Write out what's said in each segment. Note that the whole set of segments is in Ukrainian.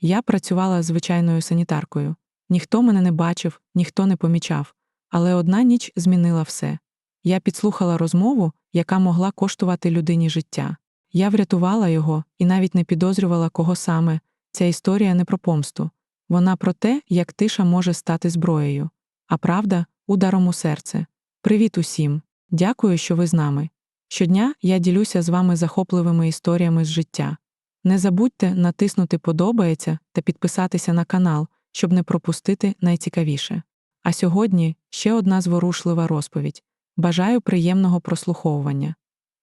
Я працювала звичайною санітаркою. Ніхто мене не бачив, ніхто не помічав. Але одна ніч змінила все. Я підслухала розмову, яка могла коштувати людині життя. Я врятувала його і навіть не підозрювала, кого саме. Ця історія не про помсту. Вона про те, як тиша може стати зброєю, а правда ударом у серце. Привіт усім! Дякую, що ви з нами. Щодня я ділюся з вами захопливими історіями з життя. Не забудьте натиснути Подобається та підписатися на канал, щоб не пропустити найцікавіше. А сьогодні ще одна зворушлива розповідь. Бажаю приємного прослуховування.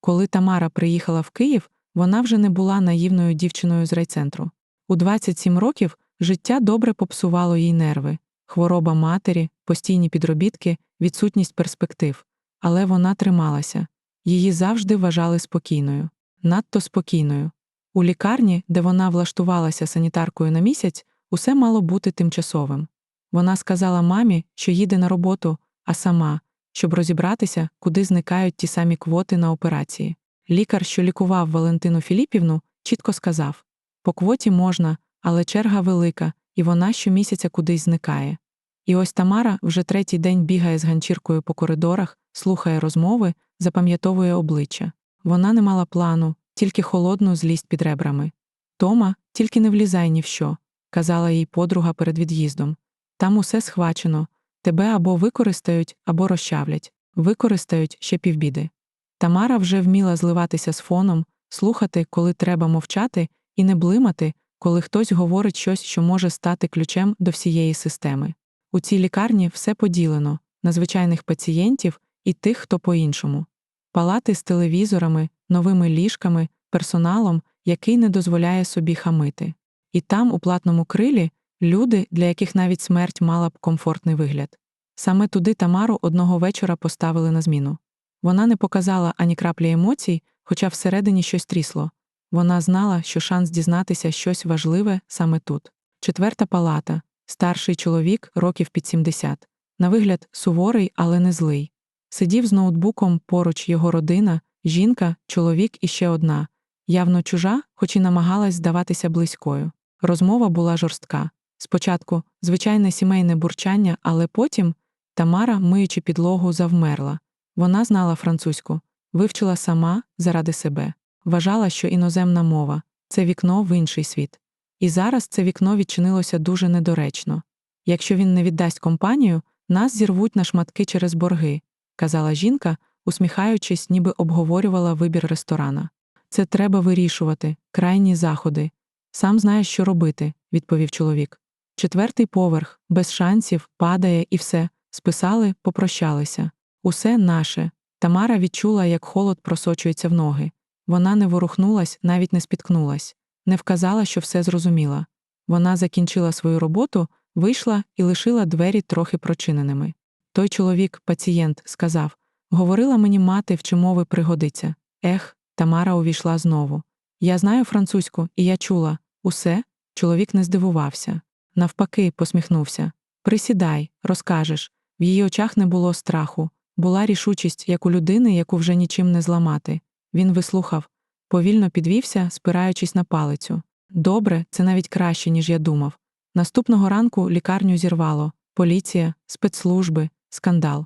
Коли Тамара приїхала в Київ, вона вже не була наївною дівчиною з райцентру. У 27 років життя добре попсувало їй нерви, хвороба матері, постійні підробітки, відсутність перспектив. Але вона трималася. Її завжди вважали спокійною, надто спокійною. У лікарні, де вона влаштувалася санітаркою на місяць, усе мало бути тимчасовим. Вона сказала мамі, що їде на роботу, а сама, щоб розібратися, куди зникають ті самі квоти на операції. Лікар, що лікував Валентину Філіпівну, чітко сказав по квоті можна, але черга велика, і вона щомісяця кудись зникає. І ось Тамара вже третій день бігає з ганчіркою по коридорах, слухає розмови, запам'ятовує обличчя. Вона не мала плану, тільки холодну злість під ребрами. Тома, тільки не влізай ні в що, казала їй подруга перед від'їздом. Там усе схвачено тебе або використають, або розчавлять, використають ще півбіди. Тамара вже вміла зливатися з фоном, слухати, коли треба мовчати, і не блимати, коли хтось говорить щось, що може стати ключем до всієї системи. У цій лікарні все поділено на звичайних пацієнтів і тих, хто по-іншому. Палати з телевізорами, новими ліжками, персоналом, який не дозволяє собі хамити. І там, у платному крилі, люди, для яких навіть смерть мала б комфортний вигляд. Саме туди Тамару одного вечора поставили на зміну. Вона не показала ані краплі емоцій, хоча всередині щось трісло. Вона знала, що шанс дізнатися щось важливе саме тут. Четверта палата, старший чоловік, років під 70. На вигляд, суворий, але не злий. Сидів з ноутбуком поруч його родина, жінка, чоловік і ще одна, явно чужа, хоч і намагалась здаватися близькою. Розмова була жорстка. Спочатку звичайне сімейне бурчання, але потім Тамара, миючи підлогу, завмерла. Вона знала французьку, вивчила сама заради себе, вважала, що іноземна мова це вікно в інший світ. І зараз це вікно відчинилося дуже недоречно. Якщо він не віддасть компанію, нас зірвуть на шматки через борги, казала жінка, усміхаючись, ніби обговорювала вибір ресторана. Це треба вирішувати, крайні заходи. Сам знаєш, що робити, відповів чоловік. Четвертий поверх, без шансів, падає і все. Списали, попрощалися. Усе наше. Тамара відчула, як холод просочується в ноги. Вона не ворухнулась, навіть не спіткнулась, не вказала, що все зрозуміла. Вона закінчила свою роботу, вийшла і лишила двері трохи прочиненими. Той чоловік, пацієнт, сказав Говорила мені мати, в мови пригодиться. Ех, Тамара увійшла знову. Я знаю французьку, і я чула усе. Чоловік не здивувався. Навпаки, посміхнувся. Присідай, розкажеш. В її очах не було страху, була рішучість, як у людини, яку вже нічим не зламати. Він вислухав, повільно підвівся, спираючись на палицю. Добре, це навіть краще, ніж я думав. Наступного ранку лікарню зірвало поліція, спецслужби, скандал.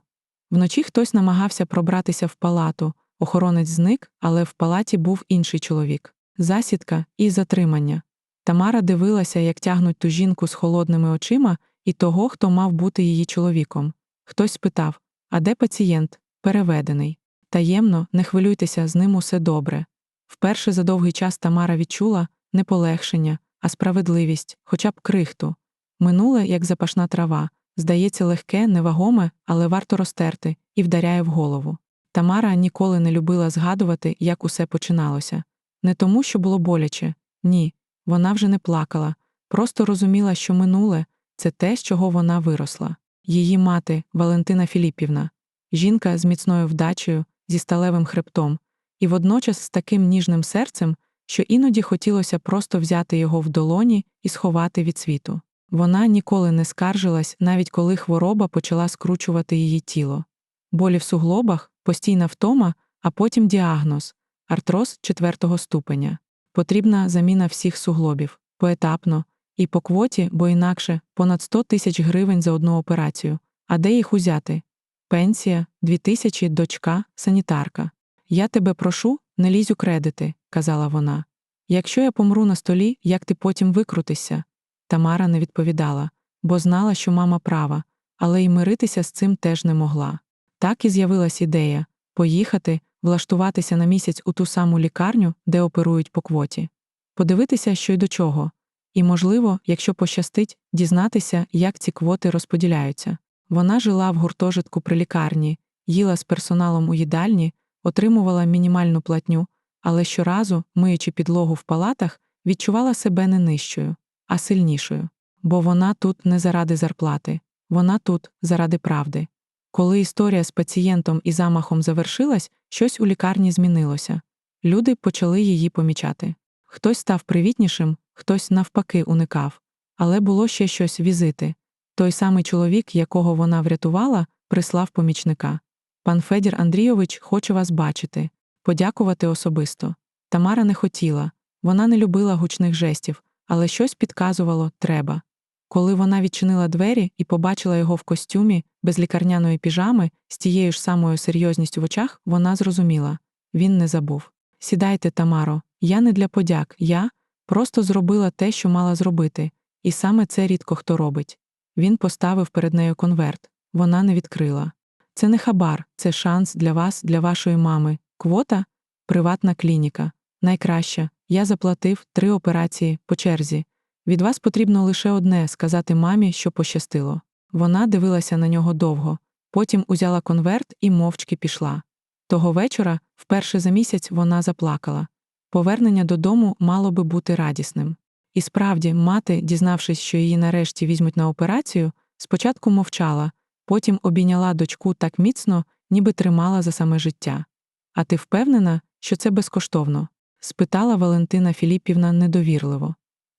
Вночі хтось намагався пробратися в палату, охоронець зник, але в палаті був інший чоловік. Засідка і затримання. Тамара дивилася, як тягнуть ту жінку з холодними очима і того, хто мав бути її чоловіком. Хтось спитав А де пацієнт? Переведений. Таємно, не хвилюйтеся, з ним усе добре. Вперше за довгий час Тамара відчула не полегшення, а справедливість, хоча б крихту. Минуле, як запашна трава, здається, легке, невагоме, але варто розтерти, і вдаряє в голову. Тамара ніколи не любила згадувати, як усе починалося. Не тому, що було боляче, ні. Вона вже не плакала, просто розуміла, що минуле це те, з чого вона виросла. Її мати, Валентина Філіпівна, жінка з міцною вдачею, зі сталевим хребтом, і водночас з таким ніжним серцем, що іноді хотілося просто взяти його в долоні і сховати від світу. Вона ніколи не скаржилась, навіть коли хвороба почала скручувати її тіло. Болі в суглобах, постійна втома, а потім діагноз артроз четвертого ступеня. Потрібна заміна всіх суглобів, поетапно, І по квоті, бо інакше понад 100 тисяч гривень за одну операцію. А де їх узяти? Пенсія, дві тисячі, дочка, санітарка. Я тебе прошу, не лізь у кредити, казала вона. Якщо я помру на столі, як ти потім викрутишся? Тамара не відповідала, бо знала, що мама права, але й миритися з цим теж не могла. Так і з'явилась ідея поїхати, влаштуватися на місяць у ту саму лікарню, де оперують по квоті, подивитися, що й до чого, і, можливо, якщо пощастить, дізнатися, як ці квоти розподіляються. Вона жила в гуртожитку при лікарні, їла з персоналом у їдальні, отримувала мінімальну платню, але щоразу, миючи підлогу в палатах, відчувала себе не нижчою, а сильнішою. Бо вона тут не заради зарплати, вона тут заради правди. Коли історія з пацієнтом і замахом завершилась, щось у лікарні змінилося. Люди почали її помічати. Хтось став привітнішим, хтось навпаки уникав. Але було ще щось візити. Той самий чоловік, якого вона врятувала, прислав помічника. Пан Федір Андрійович хоче вас бачити, подякувати особисто. Тамара не хотіла, вона не любила гучних жестів, але щось підказувало треба. Коли вона відчинила двері і побачила його в костюмі, без лікарняної піжами, з тією ж самою серйозністю в очах, вона зрозуміла він не забув. Сідайте, Тамаро, я не для подяк, я просто зробила те, що мала зробити, і саме це рідко хто робить. Він поставив перед нею конверт, вона не відкрила. Це не хабар, це шанс для вас, для вашої мами. Квота приватна клініка. Найкраща. Я заплатив три операції по черзі. Від вас потрібно лише одне сказати мамі, що пощастило. Вона дивилася на нього довго, потім узяла конверт і мовчки пішла. Того вечора, вперше за місяць, вона заплакала. Повернення додому мало би бути радісним. І справді, мати, дізнавшись, що її нарешті візьмуть на операцію, спочатку мовчала, потім обійняла дочку так міцно, ніби тримала за саме життя. А ти впевнена, що це безкоштовно? Спитала Валентина Філіпівна недовірливо.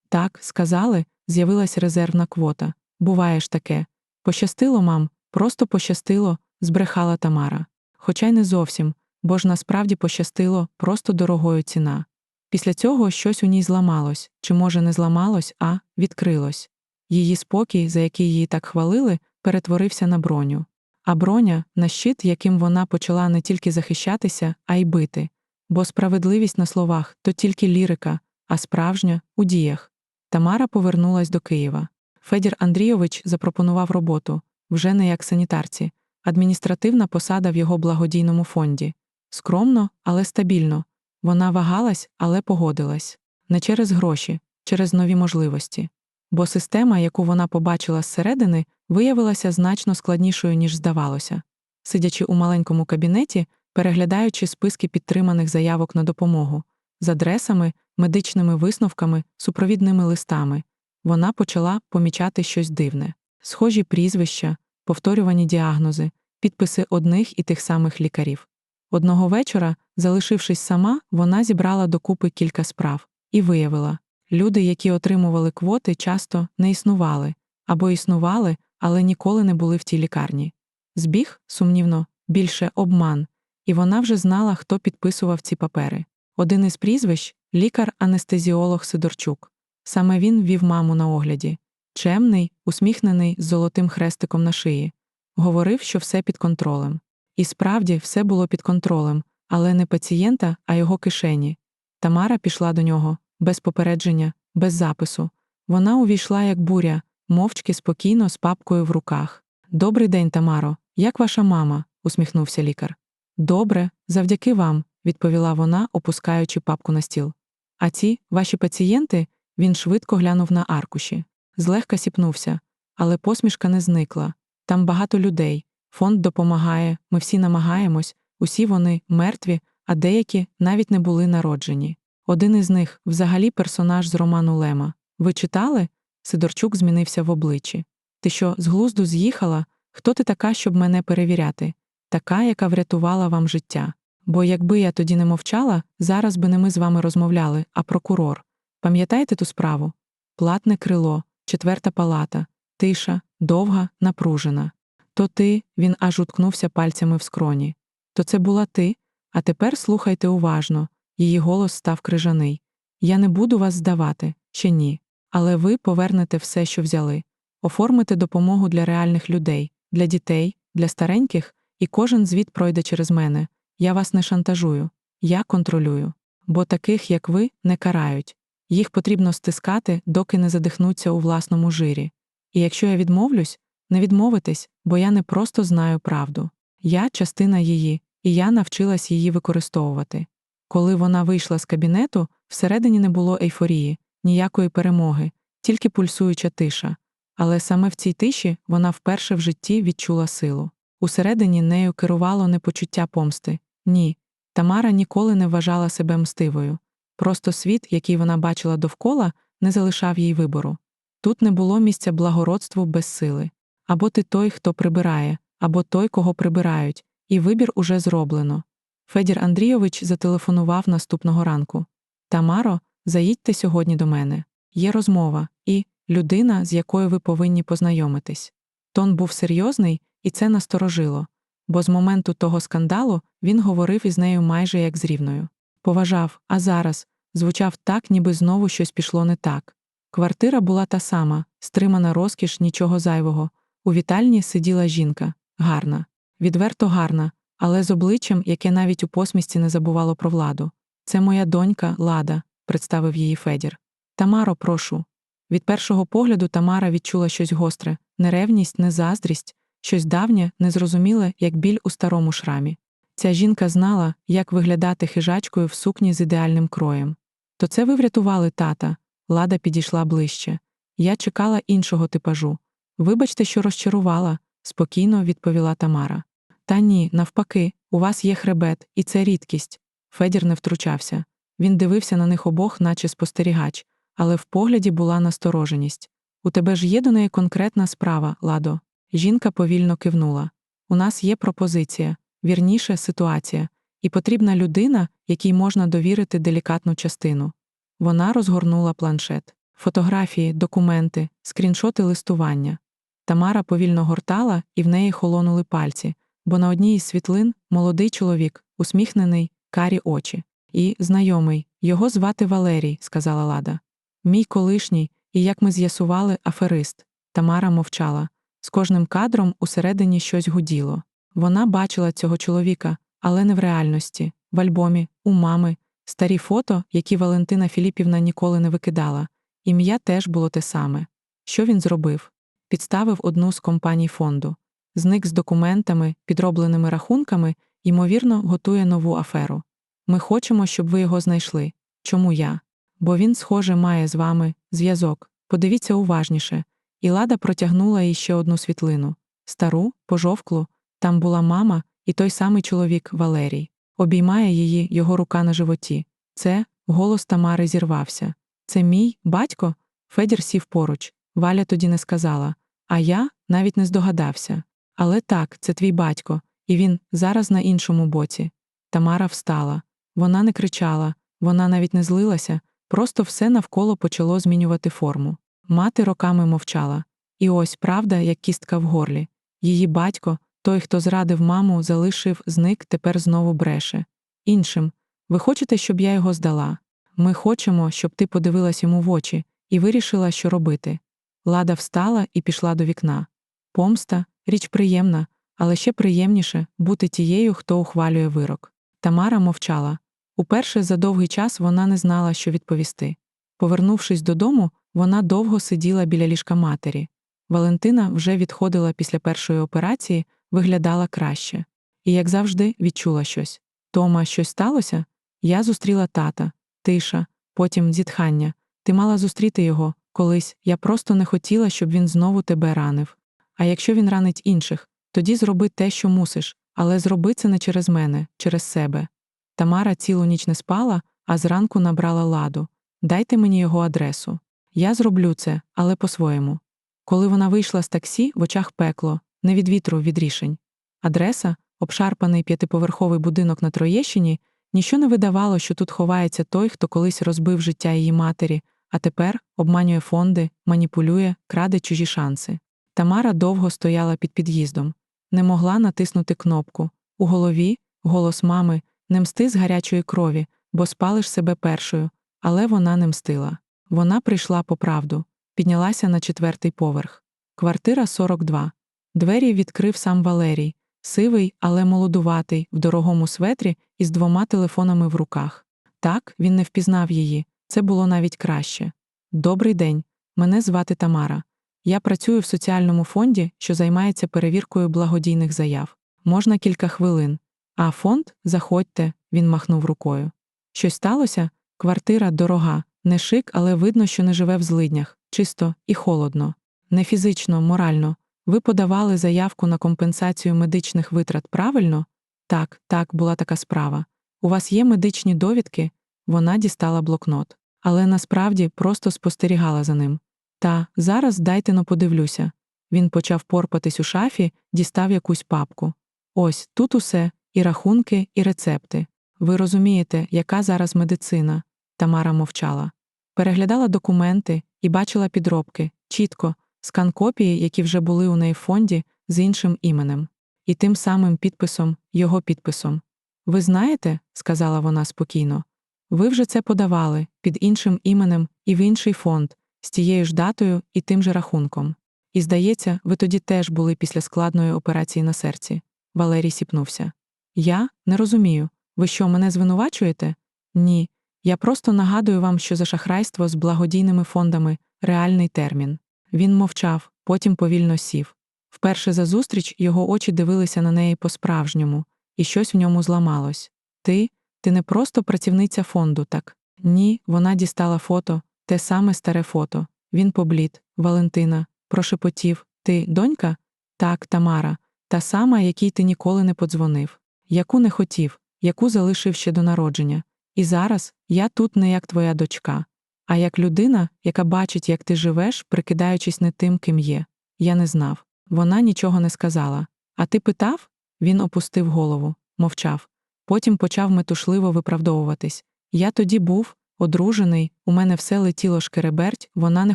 Так, сказали, з'явилась резервна квота. Буває ж таке. Пощастило, мам, просто пощастило, збрехала Тамара. Хоча й не зовсім, бо ж насправді пощастило, просто дорогою ціна. Після цього щось у ній зламалось, чи, може, не зламалось, а відкрилось. Її спокій, за який її так хвалили, перетворився на броню. А броня на щит, яким вона почала не тільки захищатися, а й бити. Бо справедливість на словах то тільки лірика, а справжня у діях. Тамара повернулась до Києва. Федір Андрійович запропонував роботу вже не як санітарці, адміністративна посада в його благодійному фонді. Скромно, але стабільно. Вона вагалась, але погодилась не через гроші, через нові можливості. Бо система, яку вона побачила зсередини, виявилася значно складнішою, ніж здавалося. Сидячи у маленькому кабінеті, переглядаючи списки підтриманих заявок на допомогу, з адресами, медичними висновками, супровідними листами, вона почала помічати щось дивне, схожі прізвища, повторювані діагнози, підписи одних і тих самих лікарів. Одного вечора, залишившись сама, вона зібрала докупи кілька справ і виявила. Люди, які отримували квоти, часто не існували. Або існували, але ніколи не були в тій лікарні. Збіг, сумнівно, більше обман, і вона вже знала, хто підписував ці папери. Один із прізвищ лікар-анестезіолог Сидорчук. Саме він вів маму на огляді чемний, усміхнений з золотим хрестиком на шиї. Говорив, що все під контролем. І справді все було під контролем, але не пацієнта, а його кишені. Тамара пішла до нього без попередження, без запису. Вона увійшла, як буря, мовчки спокійно, з папкою в руках. Добрий день, Тамаро, як ваша мама? усміхнувся лікар. Добре, завдяки вам, відповіла вона, опускаючи папку на стіл. А ці, ваші пацієнти, він швидко глянув на аркуші. Злегка сіпнувся, але посмішка не зникла. Там багато людей. Фонд допомагає, ми всі намагаємось, усі вони мертві, а деякі навіть не були народжені. Один із них взагалі персонаж з роману Лема. Ви читали? Сидорчук змінився в обличчі. Ти що, з глузду з'їхала? Хто ти така, щоб мене перевіряти? Така, яка врятувала вам життя. Бо якби я тоді не мовчала, зараз би не ми з вами розмовляли, а прокурор. Пам'ятаєте ту справу? Платне крило, четверта палата, тиша, довга, напружена. То ти, він аж уткнувся пальцями в скроні. То це була ти, а тепер слухайте уважно. Її голос став крижаний. Я не буду вас здавати, ще ні. Але ви повернете все, що взяли. Оформите допомогу для реальних людей, для дітей, для стареньких, і кожен звіт пройде через мене. Я вас не шантажую, я контролюю. Бо таких, як ви, не карають. Їх потрібно стискати, доки не задихнуться у власному жирі. І якщо я відмовлюсь, не відмовитесь, бо я не просто знаю правду. Я частина її, і я навчилась її використовувати. Коли вона вийшла з кабінету, всередині не було ейфорії, ніякої перемоги, тільки пульсуюча тиша. Але саме в цій тиші вона вперше в житті відчула силу. Усередині нею керувало не почуття помсти. Ні. Тамара ніколи не вважала себе мстивою. Просто світ, який вона бачила довкола, не залишав їй вибору. Тут не було місця благородству без сили. Або ти той, хто прибирає, або той, кого прибирають, і вибір уже зроблено. Федір Андрійович зателефонував наступного ранку. Тамаро, заїдьте сьогодні до мене. Є розмова, і людина, з якою ви повинні познайомитись. Тон був серйозний, і це насторожило, бо з моменту того скандалу він говорив із нею майже як з рівною. Поважав, а зараз звучав так, ніби знову щось пішло не так. Квартира була та сама, стримана розкіш, нічого зайвого. У вітальні сиділа жінка, гарна, відверто гарна, але з обличчям, яке навіть у посмішці не забувало про владу. Це моя донька Лада, представив її Федір. Тамаро, прошу. Від першого погляду Тамара відчула щось гостре, не ревність, не заздрість, щось давнє, незрозуміле, як біль у старому шрамі. Ця жінка знала, як виглядати хижачкою в сукні з ідеальним кроєм. То це ви врятували тата. Лада підійшла ближче. Я чекала іншого типажу. Вибачте, що розчарувала, спокійно відповіла Тамара. Та ні, навпаки, у вас є хребет, і це рідкість. Федір не втручався. Він дивився на них обох, наче спостерігач, але в погляді була настороженість. У тебе ж є до неї конкретна справа, Ладо. Жінка повільно кивнула. У нас є пропозиція, вірніше ситуація, і потрібна людина, якій можна довірити делікатну частину. Вона розгорнула планшет, фотографії, документи, скріншоти листування. Тамара повільно гортала, і в неї холонули пальці, бо на одній із світлин молодий чоловік, усміхнений, карі очі. І знайомий, його звати Валерій, сказала Лада. Мій колишній, і як ми з'ясували, аферист. Тамара мовчала. З кожним кадром усередині щось гуділо. Вона бачила цього чоловіка, але не в реальності, в альбомі, у мами, старі фото, які Валентина Філіпівна ніколи не викидала. Ім'я теж було те саме. Що він зробив? Підставив одну з компаній фонду, зник з документами, підробленими рахунками, ймовірно, готує нову аферу. Ми хочемо, щоб ви його знайшли. Чому я? Бо він, схоже, має з вами зв'язок. Подивіться уважніше. І Лада протягнула їй ще одну світлину стару, пожовклу, там була мама і той самий чоловік Валерій. Обіймає її його рука на животі. Це голос Тамари зірвався. Це мій батько? Федір сів поруч. Валя тоді не сказала. А я навіть не здогадався. Але так, це твій батько, і він зараз на іншому боці. Тамара встала. Вона не кричала, вона навіть не злилася, просто все навколо почало змінювати форму. Мати роками мовчала. І ось правда, як кістка в горлі. Її батько, той, хто зрадив маму, залишив, зник, тепер знову бреше. Іншим ви хочете, щоб я його здала? Ми хочемо, щоб ти подивилась йому в очі і вирішила, що робити. Лада встала і пішла до вікна. Помста річ приємна, але ще приємніше бути тією, хто ухвалює вирок. Тамара мовчала. Уперше за довгий час вона не знала, що відповісти. Повернувшись додому, вона довго сиділа біля ліжка матері. Валентина вже відходила після першої операції, виглядала краще. І, як завжди, відчула щось. Тома, щось сталося? Я зустріла тата, тиша, потім зітхання. Ти мала зустріти його колись. Я просто не хотіла, щоб він знову тебе ранив. А якщо він ранить інших, тоді зроби те, що мусиш, але зроби це не через мене, через себе. Тамара цілу ніч не спала, а зранку набрала ладу. Дайте мені його адресу. Я зроблю це, але по-своєму. Коли вона вийшла з таксі, в очах пекло, не від вітру, від рішень. Адреса, обшарпаний п'ятиповерховий будинок на Троєщині, ніщо не видавало, що тут ховається той, хто колись розбив життя її матері, а тепер обманює фонди, маніпулює, краде чужі шанси. Тамара довго стояла під під'їздом, не могла натиснути кнопку. У голові голос мами не мсти з гарячої крові, бо спалиш себе першою, але вона не мстила. Вона прийшла по правду, піднялася на четвертий поверх. Квартира 42. Двері відкрив сам Валерій, сивий, але молодуватий, в дорогому светрі із двома телефонами в руках. Так, він не впізнав її, це було навіть краще. Добрий день, мене звати Тамара. Я працюю в соціальному фонді, що займається перевіркою благодійних заяв. Можна кілька хвилин. А фонд, заходьте, він махнув рукою. Щось сталося? Квартира дорога, не шик, але видно, що не живе в злиднях, чисто і холодно. Не фізично, морально. Ви подавали заявку на компенсацію медичних витрат правильно? Так, так, була така справа. У вас є медичні довідки? Вона дістала блокнот. Але насправді просто спостерігала за ним. Та, зараз дайте но подивлюся. Він почав порпатись у шафі, дістав якусь папку. Ось тут усе і рахунки, і рецепти. Ви розумієте, яка зараз медицина? Тамара мовчала. Переглядала документи і бачила підробки, чітко, скан копії, які вже були у неї в фонді, з іншим іменем, і тим самим підписом, його підписом. Ви знаєте, сказала вона спокійно, ви вже це подавали під іншим іменем і в інший фонд, з тією ж датою і тим же рахунком. І, здається, ви тоді теж були після складної операції на серці. Валерій сіпнувся. Я не розумію. Ви що, мене звинувачуєте? Ні. Я просто нагадую вам, що за шахрайство з благодійними фондами реальний термін. Він мовчав, потім повільно сів. Вперше за зустріч його очі дивилися на неї по-справжньому, і щось в ньому зламалось. Ти, ти не просто працівниця фонду, так? Ні, вона дістала фото, те саме старе фото. Він поблід, Валентина, прошепотів Ти, донька? Так, Тамара, та сама, якій ти ніколи не подзвонив, яку не хотів, яку залишив ще до народження. І зараз я тут не як твоя дочка, а як людина, яка бачить, як ти живеш, прикидаючись не тим, ким є. Я не знав. Вона нічого не сказала. А ти питав? Він опустив голову, мовчав. Потім почав метушливо виправдовуватись. Я тоді був, одружений, у мене все летіло шкереберть, вона не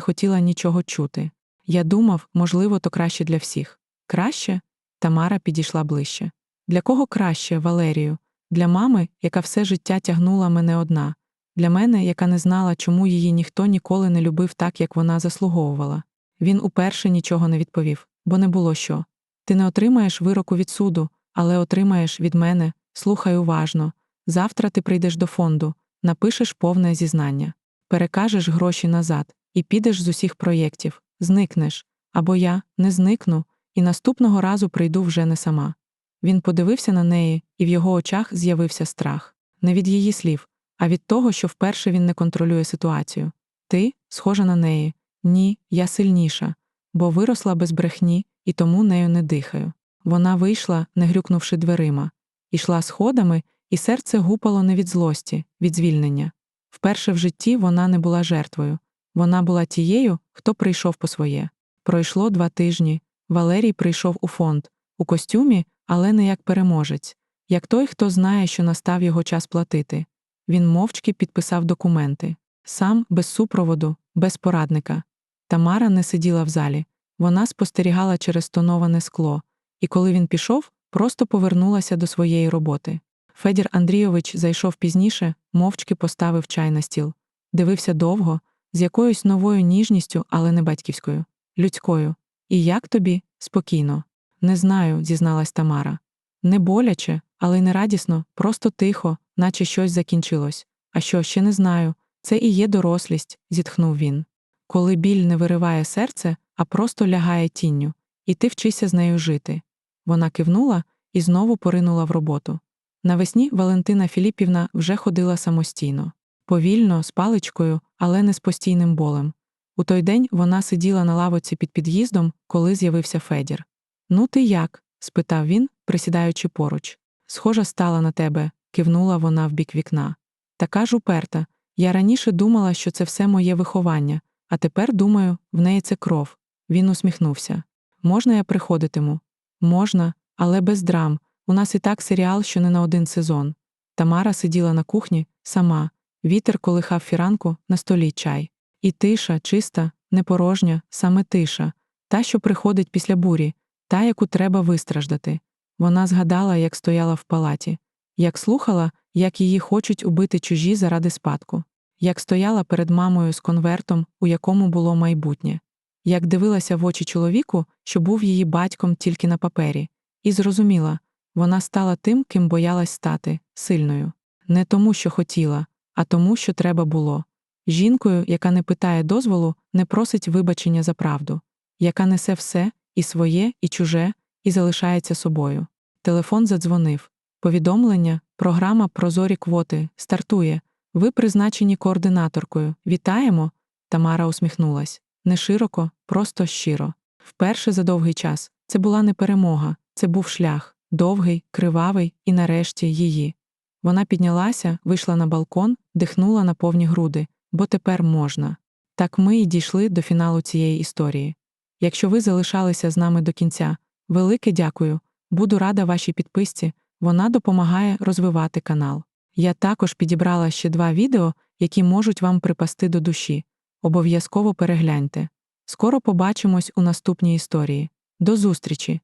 хотіла нічого чути. Я думав, можливо, то краще для всіх. Краще? Тамара підійшла ближче. Для кого краще, Валерію? Для мами, яка все життя тягнула мене одна, для мене, яка не знала, чому її ніхто ніколи не любив так, як вона заслуговувала. Він уперше нічого не відповів, бо не було що. Ти не отримаєш вироку від суду, але отримаєш від мене, слухай уважно. Завтра ти прийдеш до фонду, напишеш повне зізнання, перекажеш гроші назад і підеш з усіх проєктів, зникнеш. Або я не зникну, і наступного разу прийду вже не сама. Він подивився на неї, і в його очах з'явився страх не від її слів, а від того, що вперше він не контролює ситуацію. Ти схожа на неї. Ні, я сильніша, бо виросла без брехні і тому нею не дихаю. Вона вийшла, не грюкнувши дверима, ішла сходами, і серце гупало не від злості, від звільнення. Вперше в житті вона не була жертвою. Вона була тією, хто прийшов по своє. Пройшло два тижні. Валерій прийшов у фонд, у костюмі, але не як переможець, як той, хто знає, що настав його час платити. Він мовчки підписав документи, сам, без супроводу, без порадника. Тамара не сиділа в залі. Вона спостерігала через тоноване скло, і коли він пішов, просто повернулася до своєї роботи. Федір Андрійович зайшов пізніше, мовчки поставив чай на стіл, дивився довго, з якоюсь новою ніжністю, але не батьківською, людською. І як тобі? Спокійно. Не знаю, зізналась Тамара. Не боляче, але й не радісно, просто тихо, наче щось закінчилось. А що ще не знаю. Це і є дорослість, зітхнув він. Коли біль не вириває серце, а просто лягає тінню, і ти вчишся з нею жити. Вона кивнула і знову поринула в роботу. Навесні Валентина Філіпівна вже ходила самостійно, повільно, з паличкою, але не з постійним болем. У той день вона сиділа на лавоці під під'їздом, коли з'явився Федір. Ну, ти як? спитав він, присідаючи поруч. Схожа стала на тебе, кивнула вона в бік вікна. Така ж уперта. Я раніше думала, що це все моє виховання, а тепер думаю, в неї це кров. Він усміхнувся. Можна я приходитиму? Можна, але без драм. У нас і так серіал, що не на один сезон. Тамара сиділа на кухні сама, вітер колихав фіранку на столі чай. І тиша, чиста, непорожня, саме тиша, та, що приходить після бурі, та, яку треба вистраждати. Вона згадала, як стояла в палаті, як слухала, як її хочуть убити чужі заради спадку, як стояла перед мамою з конвертом, у якому було майбутнє, як дивилася в очі чоловіку, що був її батьком тільки на папері, і зрозуміла, вона стала тим, ким боялась стати сильною. Не тому, що хотіла, а тому, що треба було. Жінкою, яка не питає дозволу, не просить вибачення за правду, яка несе все і своє, і чуже, і залишається собою. Телефон задзвонив. Повідомлення, програма Прозорі квоти стартує. Ви призначені координаторкою. Вітаємо. Тамара усміхнулась. Не широко, просто щиро. Вперше за довгий час це була не перемога, це був шлях, довгий, кривавий і нарешті її. Вона піднялася, вийшла на балкон, дихнула на повні груди, бо тепер можна. Так ми і дійшли до фіналу цієї історії. Якщо ви залишалися з нами до кінця, велике дякую. Буду рада вашій підписці, вона допомагає розвивати канал. Я також підібрала ще два відео, які можуть вам припасти до душі. Обов'язково перегляньте. Скоро побачимось у наступній історії. До зустрічі!